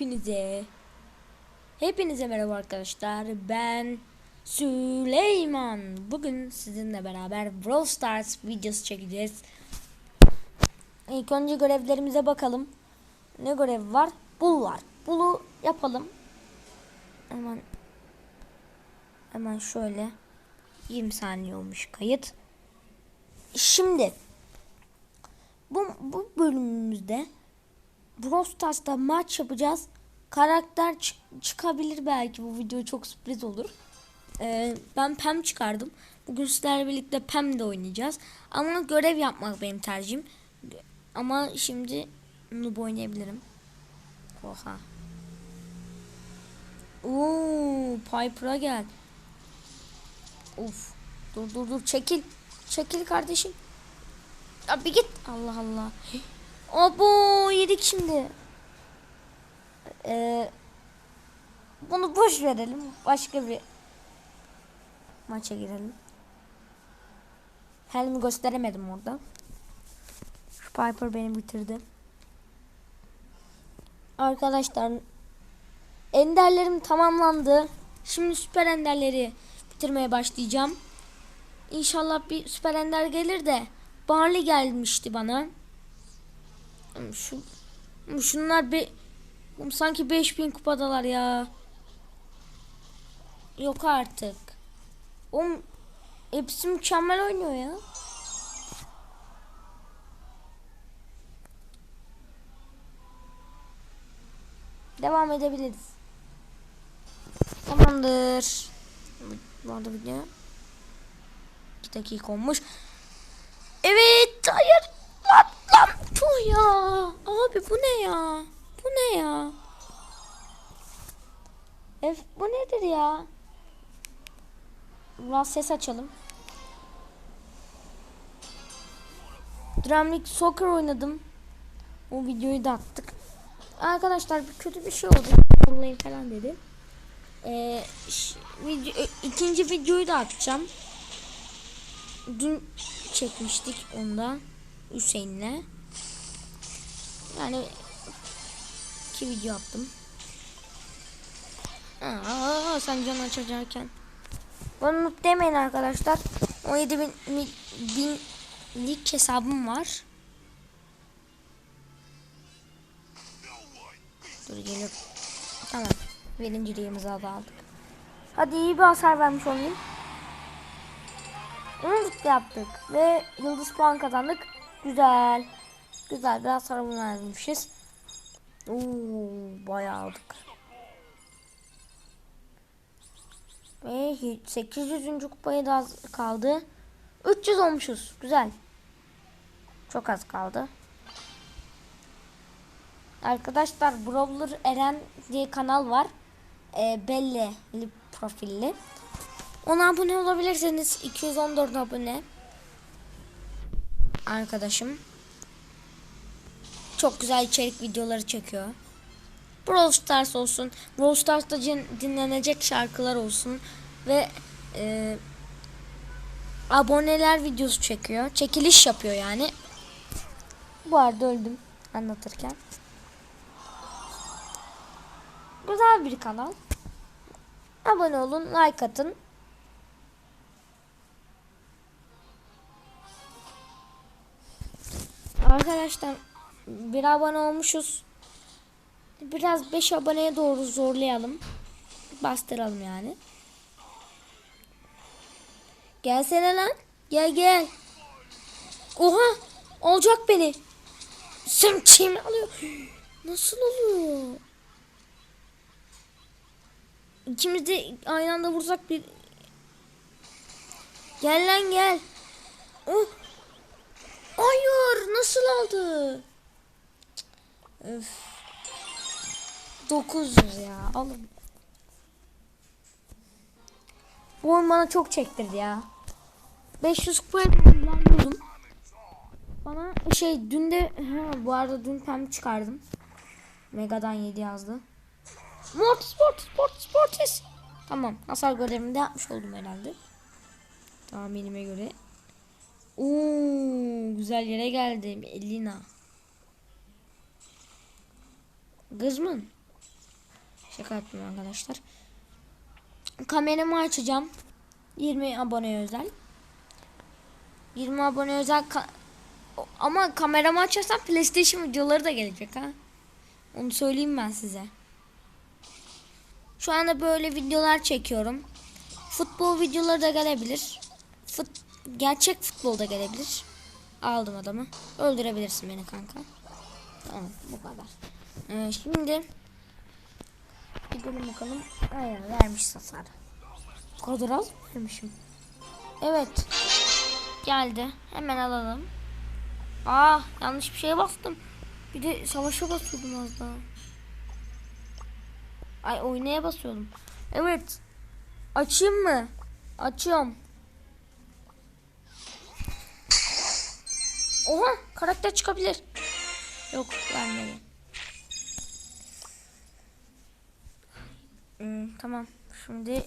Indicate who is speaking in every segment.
Speaker 1: hepinize. Hepinize merhaba arkadaşlar. Ben Süleyman. Bugün sizinle beraber Brawl Stars videosu çekeceğiz. İlk önce görevlerimize bakalım. Ne görev var? Bul var. Bulu yapalım. Hemen hemen şöyle 20 saniye olmuş kayıt. Şimdi bu, bu bölümümüzde Brawl Stars'ta maç yapacağız. Karakter çık- çıkabilir belki bu video çok sürpriz olur. Ee, ben Pem çıkardım. Bugün sizlerle birlikte Pem de oynayacağız. Ama görev yapmak benim tercihim. Ama şimdi Noob oynayabilirim. Oha. Oo, Piper'a gel. Of. Dur dur dur çekil. Çekil kardeşim. Ya bir git. Allah Allah. Abo yedik şimdi. Ee, bunu boş verelim. Başka bir maça girelim. Helmi gösteremedim orada. Piper beni bitirdi. Arkadaşlar enderlerim tamamlandı. Şimdi süper enderleri bitirmeye başlayacağım. İnşallah bir süper ender gelir de Barley gelmişti bana. Şu şunlar bir sanki 5000 kupadalar ya. Yok artık. O hepsi mükemmel oynuyor ya. Devam edebiliriz. Tamamdır. Bu arada video 2 dakika olmuş. Evet hayır lan lan ya. Abi bu ne ya? Bu ne ya? Ev bu nedir ya? Biraz ses açalım. Dramlik Soccer oynadım. O videoyu da attık. Arkadaşlar bir kötü bir şey oldu. Kullayın falan dedi. Ee, video, e, ikinci videoyu da atacağım. Dün çekmiştik onda Hüseyin'le. Yani iki video attım. Aa, sen can açacakken. Bana noob demeyin arkadaşlar. 17 bin, bin, binlik hesabım var. Dur geliyor. Tamam. Birinciliğimizi da aldık. Hadi iyi bir hasar vermiş olayım. Umut yaptık ve yıldız puan kazandık. Güzel. Güzel biraz sarımı vermişiz. Oo, bayağı aldık. Ve 800. kupaya da az kaldı. 300 olmuşuz. Güzel. Çok az kaldı. Arkadaşlar Brawler Eren diye kanal var. E, belli profilli. Ona abone olabilirseniz 214 abone. Arkadaşım. Çok güzel içerik videoları çekiyor. Brawl Stars olsun. Brawl Stars'ta dinlenecek şarkılar olsun. Ve e, aboneler videosu çekiyor. Çekiliş yapıyor yani. Bu arada öldüm anlatırken. Güzel bir kanal. Abone olun, like atın. Arkadaşlar bir abone olmuşuz. Biraz 5 aboneye doğru zorlayalım. Bastıralım yani. Gelsene lan. Gel gel. Oha. Olacak beni. Sen kim alıyor? Nasıl oluyor? İkimiz de aynı anda vursak bir... Gel lan gel. Oh. Hayır nasıl aldı? Öf. 900 ya alın. Bu oyun bana çok çektirdi ya. 500 kupaya ilerliyordum. Bana şey dün de he, bu arada dün pem çıkardım. Mega'dan 7 yazdı. Mortis Mortis Mortis Mortis. Tamam hasar görevimi de yapmış oldum herhalde. Tahminime göre. Oo, güzel yere geldim. Elina. Kız mı? Şaka yaptım arkadaşlar. Kameramı açacağım. 20 abone özel. 20 abone özel ka- ama kameramı açarsam PlayStation videoları da gelecek ha. Onu söyleyeyim ben size. Şu anda böyle videolar çekiyorum. Futbol videoları da gelebilir. Fut gerçek futbol da gelebilir. Aldım adamı. Öldürebilirsin beni kanka. Tamam bu kadar. Ee, şimdi gidelim bakalım. Aynen vermiş hasar. O kadar az vermişim. Evet. Geldi. Hemen alalım. Aa yanlış bir şeye bastım. Bir de savaşa basıyordum az daha. Ay oynaya basıyordum. Evet. Açayım mı? Açıyorum. Oha karakter çıkabilir. Yok vermedi. Hmm, tamam. Şimdi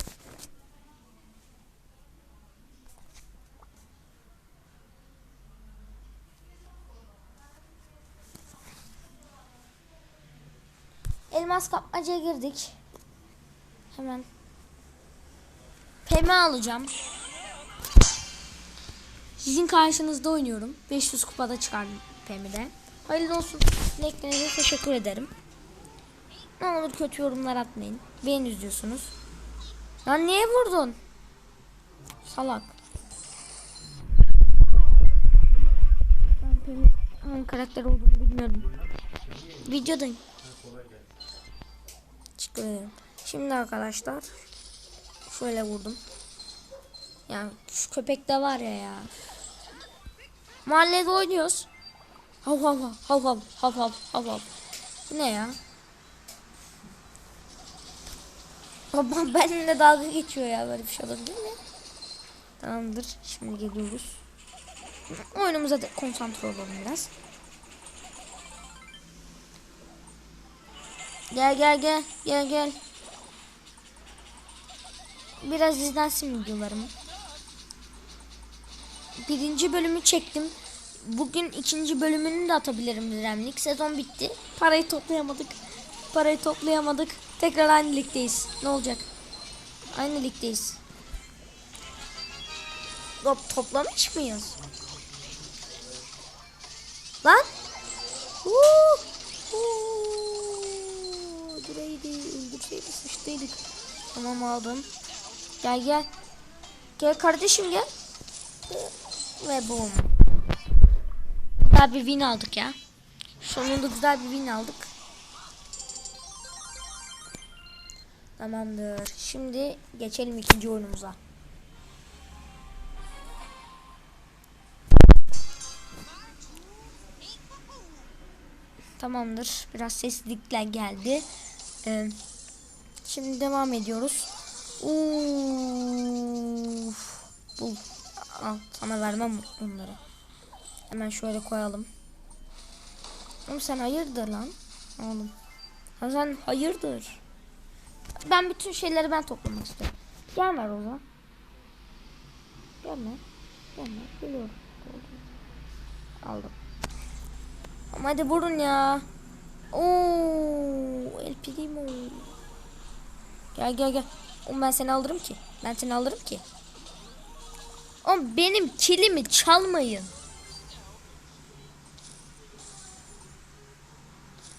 Speaker 1: elmas kapmacaya girdik. Hemen Pemi alacağım. Sizin karşınızda oynuyorum. 500 kupada çıkardım Pemi'de. Hayırlı olsun. Dileklerinize teşekkür ederim. Ne olur kötü yorumlar atmayın. Beni izliyorsunuz. Lan niye vurdun? Salak. Ben Pemi hangi karakter olduğunu bilmiyordum. Videodayım. Ederim. Şimdi arkadaşlar şöyle vurdum. Yani şu köpek de var ya ya. Mahallede oynuyoruz. Hav hav hav hav hav hav hav hav. Ne ya? Babam benimle dalga geçiyor ya böyle bir şey olabilir mi? Tamamdır. Şimdi geliyoruz. Oyunumuza da konsantre olalım biraz. Gel gel gel gel gel. Biraz izlensin videolarımı. Birinci bölümü çektim. Bugün ikinci bölümünü de atabilirim Remlik. Sezon bitti. Parayı toplayamadık. Parayı toplayamadık. Tekrar aynı ligdeyiz. Ne olacak? Aynı ligdeyiz. Top toplamış mıyız? Lan! Uuu! Uuu! Direydi, öldürseydi sıçtıydık. Tamam aldım. Gel gel. Gel kardeşim gel. Ve boom. Güzel bir win aldık ya. Sonunda güzel bir win aldık. Tamamdır. Şimdi geçelim ikinci oyunumuza. Tamamdır. Biraz seslilikler geldi. Ee, şimdi devam ediyoruz. Uf, bul. Al, sana vermem onları. Hemen şöyle koyalım. Oğlum sen hayırdır lan? Oğlum. Ha sen hayırdır? Ben bütün şeyleri ben toplamak istiyorum. Gelme Roza. Gelme. Gelme. Geliyorum. Aldım. Ama hadi vurun ya. Oo, El Primo. Gel gel gel. Oğlum ben seni alırım ki. Ben seni alırım ki. Oğlum benim kilimi çalmayın.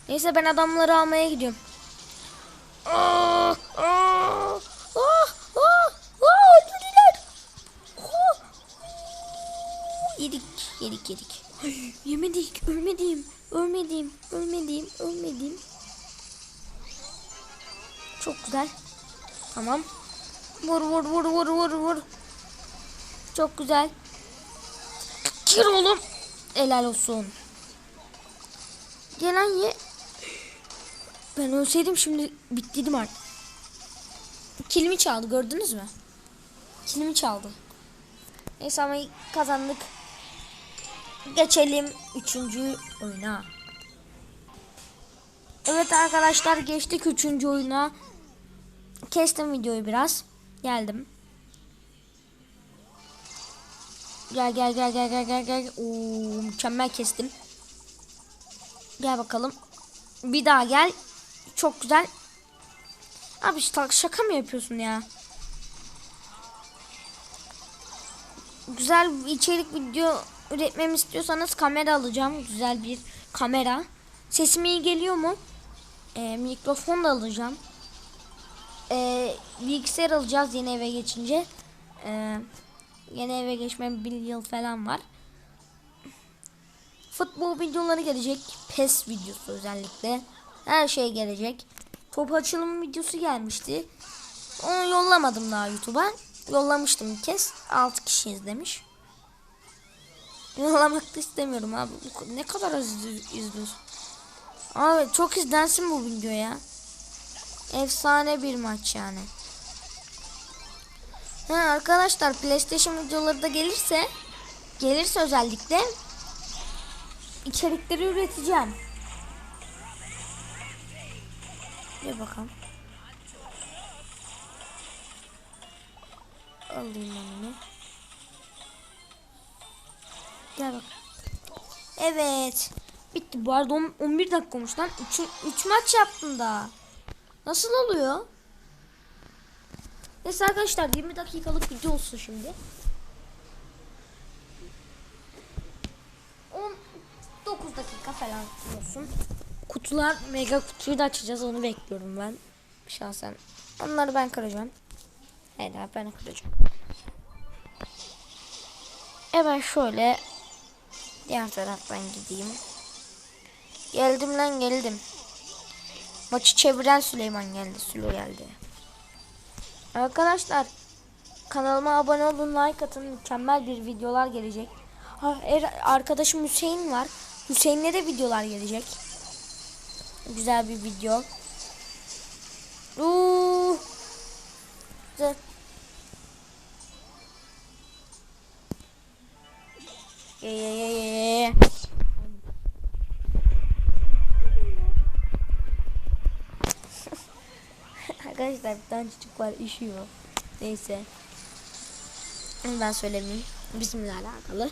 Speaker 1: Neyse ben adamları almaya gidiyorum. Öldürdüler. Yedik, yedik, yedik. Ay, yemedik, ölmedim, ölmedim, ölmedim, ölmedim. Çok güzel. Tamam. Vur vur vur vur vur vur. Çok güzel. Gir oğlum. Helal olsun. Gelen ye. Ben ölseydim şimdi bittiydim artık. Kilimi çaldı gördünüz mü? Kilimi çaldı. Neyse ama kazandık. Geçelim üçüncü oyuna. Evet arkadaşlar geçtik üçüncü oyuna. Kestim videoyu biraz. Geldim. Gel gel gel gel gel gel gel. Oo, mükemmel kestim. Gel bakalım. Bir daha gel. Çok güzel. Abi şaka, mı yapıyorsun ya? Güzel içerik video üretmemi istiyorsanız kamera alacağım. Güzel bir kamera. Sesim iyi geliyor mu? Ee, mikrofon da alacağım. Ee, bilgisayar alacağız yeni eve geçince. Ee, yeni eve geçmem bir yıl falan var. Futbol videoları gelecek. PES videosu özellikle. Her şey gelecek. Top açılımı videosu gelmişti. Onu yollamadım daha YouTube'a. Yollamıştım bir kez. 6 kişi izlemiş. Yollamak da istemiyorum abi. Ne kadar az izli- izliyorsun? Abi çok izlensin bu video ya. Efsane bir maç yani. Ha, arkadaşlar PlayStation videoları da gelirse gelirse özellikle içerikleri üreteceğim. Bir bakalım. Alayım onu. Gel bak. Evet. Bitti. Bu arada on- 11 dakika olmuş lan. 3 3 maç yaptım daha. Nasıl oluyor? Neyse arkadaşlar 20 dakikalık video olsun şimdi. 19 dakika falan olsun. Kutular mega kutuyu da açacağız onu bekliyorum ben. Şahsen. Onları ben kıracağım. Hayır ben kıracağım. Evet şöyle diğer taraftan gideyim. Geldim lan geldim. Maçı çeviren Süleyman geldi. Sülo geldi. Arkadaşlar kanalıma abone olun like atın mükemmel bir videolar gelecek. Er- arkadaşım Hüseyin var. Hüseyin'le de videolar gelecek. Güzel bir video. Uuu. Güzel. Ye ye ye ye Arkadaşlar bir tane çocuk var üşüyor. Neyse. Ben söylemeyeyim. Bizimle alakalı.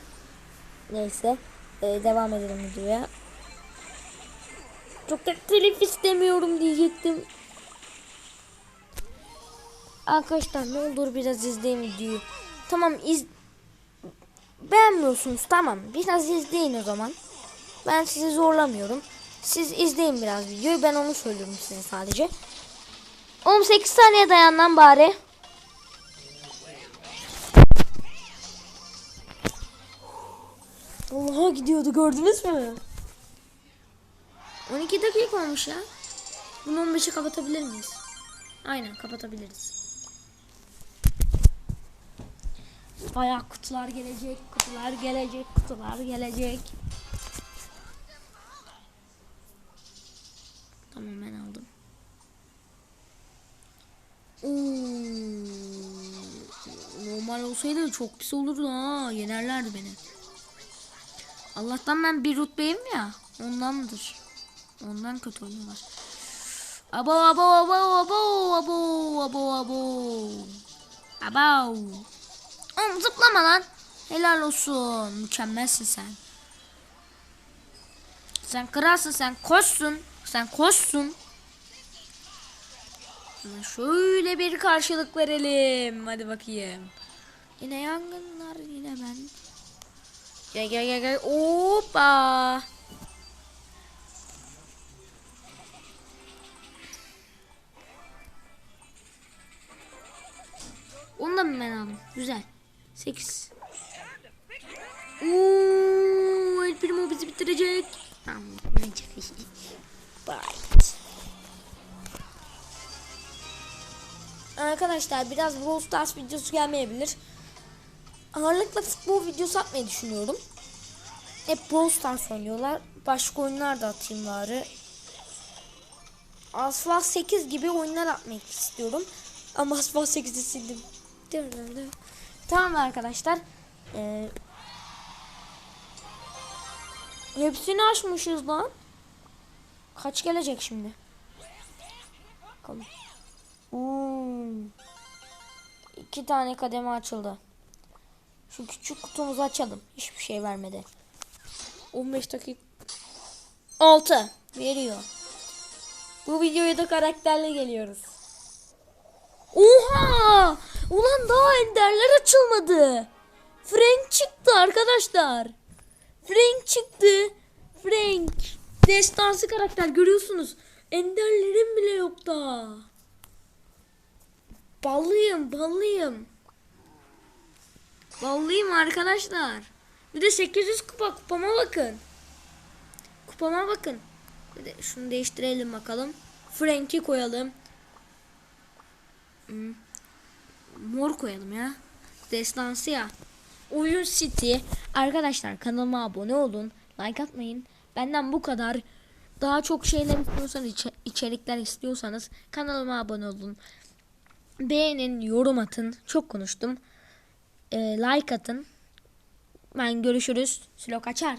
Speaker 1: Neyse. Ee, devam edelim videoya. Çok da telif istemiyorum diyecektim. Arkadaşlar ne olur biraz izleyin videoyu. Tamam iz beğenmiyorsunuz tamam. Biraz izleyin o zaman. Ben sizi zorlamıyorum. Siz izleyin biraz videoyu. Ben onu söylüyorum size sadece. 18 saniye dayan lan bari. Allah'a gidiyordu gördünüz mü? 12 dakika olmuş ya. Bunu 15'e kapatabilir miyiz? Aynen kapatabiliriz. Bayağı kutular gelecek, kutular gelecek, kutular gelecek. Olsaydı çok pis olurdu ha. Yenerlerdi beni. Allah'tan ben bir rütbeyim ya. Ondandır. Ondan kötü oynuyorlar. Abo abo abo abo abo abo abo. Abo. Oğlum zıplama lan. Helal olsun. Mükemmelsin sen. Sen kralsın sen koşsun. Sen koşsun. Şöyle bir karşılık verelim. Hadi bakayım. Yine yangınlar yine ben. Gel gel gel gel. Hoppa. Onu da mı ben aldım? Güzel. 8. Uuu, El Primo bizi bitirecek. Tamam, bitirecek. Bye. Arkadaşlar biraz Brawl Stars videosu gelmeyebilir. Ağırlıkla futbol videosu atmayı düşünüyorum. Hep Brawl Stars oynuyorlar. Başka oyunlar da atayım bari. Asphalt 8 gibi oyunlar atmak istiyorum. Ama Asphalt 8'i sildim. Tamam arkadaşlar. Ee, hepsini açmışız lan. Kaç gelecek şimdi? Bakalım. Hmm. İki tane kademe açıldı. Şu küçük kutumuzu açalım. Hiçbir şey vermedi. 15 dakika. 6 veriyor. Bu videoya da karakterle geliyoruz. Oha! Ulan daha enderler açılmadı. Frank çıktı arkadaşlar. Frank çıktı. Frank. Destansı karakter görüyorsunuz. Enderlerim bile yok daha. Ballıyım ballıyım. Ballıyım arkadaşlar. Bir de 800 kupa kupama bakın. Kupama bakın. Bir de şunu değiştirelim bakalım. Frank'i koyalım. Hmm. Mor koyalım ya. Destansı ya. Oyun City. Arkadaşlar kanalıma abone olun. Like atmayın. Benden bu kadar. Daha çok şeyler istiyorsanız, içe- içerikler istiyorsanız kanalıma abone olun. Beğenin, yorum atın. Çok konuştum. Ee, like atın. Ben görüşürüz. Silo kaçar.